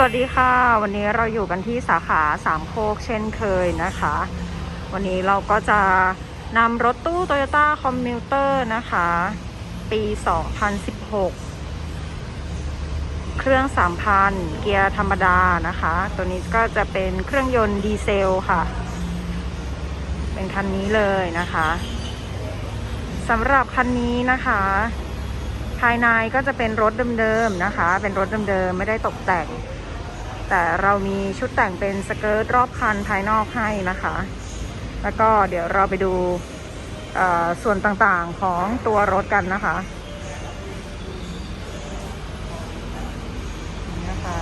สวัสดีค่ะ วันนี้เราอยู่กันที่สาขาสามโคกเช่นเคยนะคะ วันนี้เราก็จะนำรถตู้ Toyota Commuter นะคะ ปี 2016 เครื่อง 3,000 เกียร์ธรรมดานะคะ ตัวนี้ก็จะเป็นเครื่องยนต์ดีเซลค่ะ เป็นคันนี้เลยนะคะสำหรับคันนี้นะคะ ภายในก็จะเป็นรถเดิมๆนะคะ เป็นรถเดิมๆไม่ได้ตกแต่ง แต่เรามีชุดแต่งเป็นสเกิร์ตรอบคันภายนอกให้นะคะ แล้วก็เดี๋ยวเราไปดูส่วนต่างๆของตัวรถกันนะคะนี่นะคะ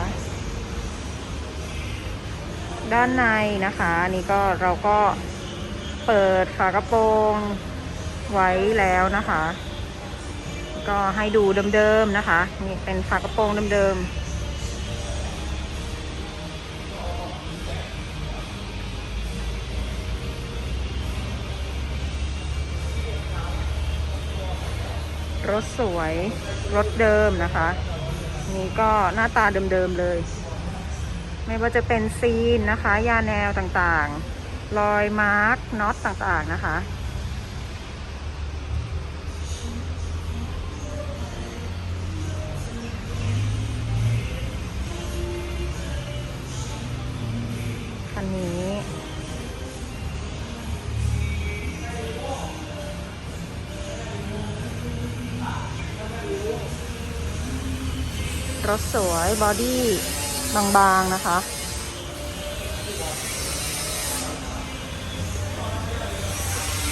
ด้านในนะคะนี่ก็เราก็เปิดฝากระโปรงไว้แล้วนะคะ ก็ให้ดูเดิมๆนะคะ นี่เป็นฝากระโปรงเดิมๆ รถสวย รถเดิมนะคะ นี่ก็หน้าตาเดิมๆเลย ไม่ว่าจะเป็นซีนนะคะ ยาแนวต่างๆ รอยมาร์กน็อตต่างๆนะคะ คันนี้ รถสวยบอดี้บางๆนะคะ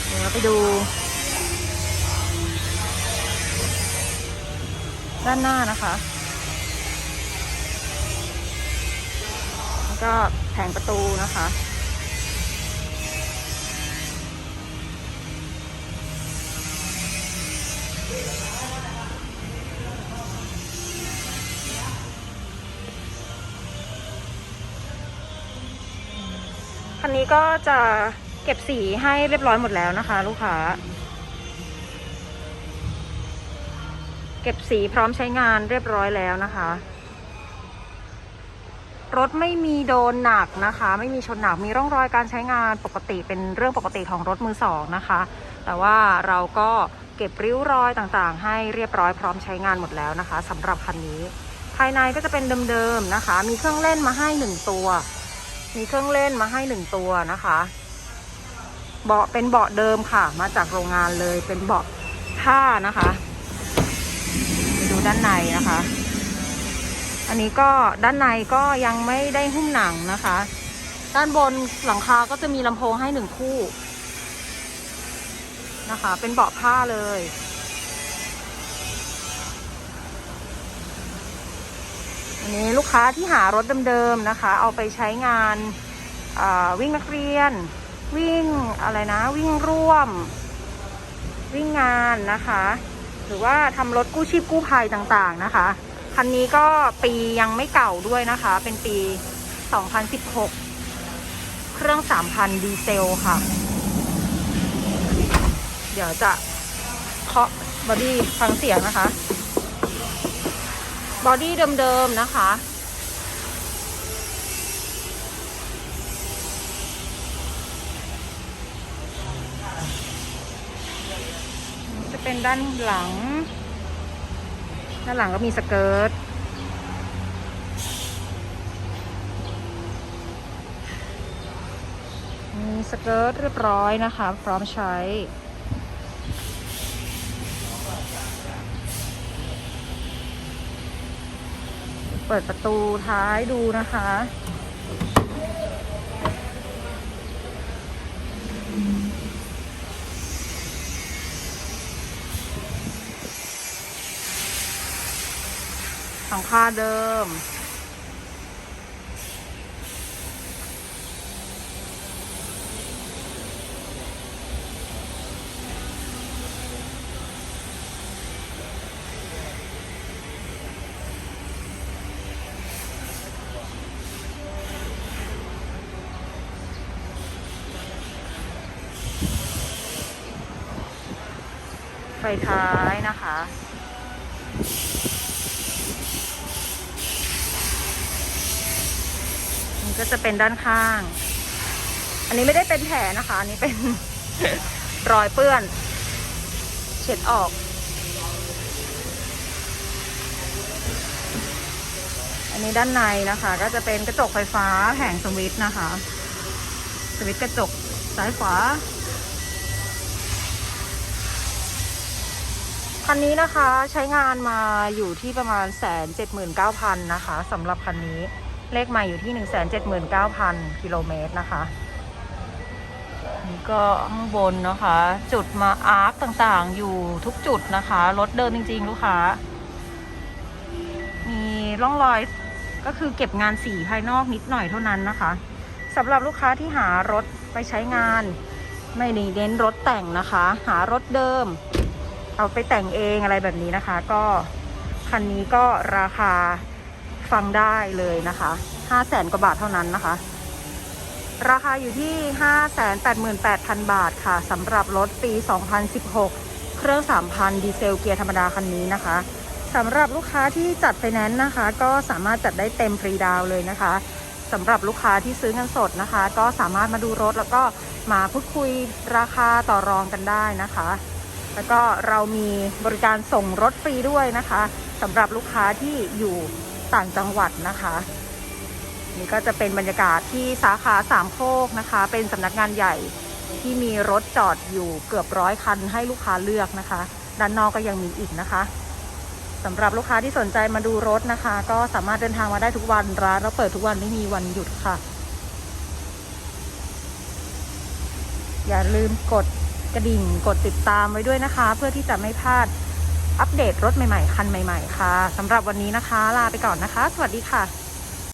เดี๋ยวไปดู ด้านหน้านะคะ แล้วก็แผงประตูนะคะ นี้ก็จะเก็บสีให้เรียบร้อยหมดแล้วนะคะ ลูกค้า เก็บสีพร้อมใช้งานเรียบร้อยแล้วนะคะ รถไม่มีโดนหนักนะคะ ไม่มีชนหนักมีร่องรอยการใช้งานปกติเป็นเรื่องปกติของรถมือสองนะคะ แต่ว่าเราก็เก็บริ้วรอยต่างๆ ให้เรียบร้อยพร้อมใช้งานหมดแล้วนะคะสำหรับคันนี้ ภายในก็จะเป็นเดิมๆนะคะ มีเครื่องเล่นมาให้หนึ่งตัว มีเครื่องเล่นมาให้หนึ่งตัวนะคะ เบาะเป็นเบาะเดิมค่ะ มาจากโรงงานเลยเป็นเบาะผ้านะคะไปดูด้านในนะคะ อันนี้ก็ด้านในก็ยังไม่ได้หุ้มหนังนะคะ ด้านบนหลังคาก็จะมีลำโพงให้หนึ่งคู่นะคะ เป็นเบาะผ้าเลย อันนี้ลูกค้าที่หารถเดิมๆนะคะ เอาไปใช้งานาวิ่งนักเรียน วิ่งอะไรนะ วิ่งร่วม วิ่งงานนะคะ หรือว่าทำรถกู้ชีพกู้ภัยต่างๆนะคะ คันนี้ก็ปียังไม่เก่าด้วยนะคะ เป็นปี 2016 เครื่อง 3,000 ดีเซลค่ะ เดี๋ยวจะเคาะบอดี้ฟังเสียงนะคะ บอดี้เดิมๆนะคะ จะเป็นด้านหลัง ด้านหลังก็มีสเกิร์ตมีสเกิร์ตเรียบร้อยนะคะ พร้อมใช้ ปิดประตูท้ายดูนะคะ หลังคาเดิม ฟท้ายนะคะนนี่ก็จะเป็นด้านข้าง อันนี้ไม่ได้เป็นแผลนะคะ อันนี้เป็น รอยเปื้อน เช็ดออก อันนี้ด้านในนะคะ ก็จะเป็นกระจกไฟฟ้าแผงสวิตช์นะคะ สวิตช์กระจกซ้ายขวา คันนี้นะคะใช้งานมาอยู่ที่ประมาณแสนเจ็ดหมื่นเก้าพันนะคะสำหรับคันนี้เลขใหม่อยู่ที่หนึ่งแสนเจ็ดหมื่นเก้าพันกิโลเมตรนะคะนี่ก็ข้างบนนะคะ จุดมาอาร์คต่างๆ อยู่ทุกจุดนะคะรถเดินจริง ๆ ลูกค้า มีร่องรอยก็คือเก็บงานสีภายนอกนิดหน่อยเท่านั้นนะคะสำหรับลูกค้าที่หารถไปใช้งาน ไม่ได้เน้นรถแต่งนะคะ หารถเดิม เอาไปแต่งเองอะไรแบบนี้นะคะ ก็คันนี้ก็ราคาฟังได้เลยนะคะ5 0 0แสนกว่าบาทเท่านั้นนะคะ ราคาอยู่ที่588,000บาทค่ะสำหรับรถปี2016เครื่อง3,000ดีเซลเกียร์ธรรมดาคันนี้นะคะสำหรับลูกค้าที่จัดไฟแนนซ์นะคะ ก็สามารถจัดได้เต็มฟรีดาวเลยนะคะสำหรับลูกค้าที่ซื้อเงินสดนะคะ ก็สามารถมาดูรถแล้วก็มาพูดคุยราคาต่อรองกันได้นะคะ แล้วก็เรามีบริการส่งรถฟรีด้วยนะคะสำหรับลูกค้าที่อยู่ต่างจังหวัดนะคะ นี่ก็จะเป็นบรรยากาศที่สาขาสามโคกนะคะ เป็นสำนักงานใหญ่ที่มีรถจอดอยู่เกือบร้อยคันให้ลูกค้าเลือกนะคะ ด้านนอกก็ยังมีอีกนะคะสำหรับลูกค้าที่สนใจมาดูรถนะคะ ก็สามารถเดินทางมาได้ทุกวันร้านเราเปิดทุกวันไม่มีวันหยุดค่ะ อย่าลืมกด กระดิ่งกดติดตามไว้ด้วยนะคะ เพื่อที่จะไม่พลาดอัปเดตรถใหม่ๆ คันใหม่ ๆ ค่ะสำหรับวันนี้นะคะ ลาไปก่อนนะคะ สวัสดีค่ะ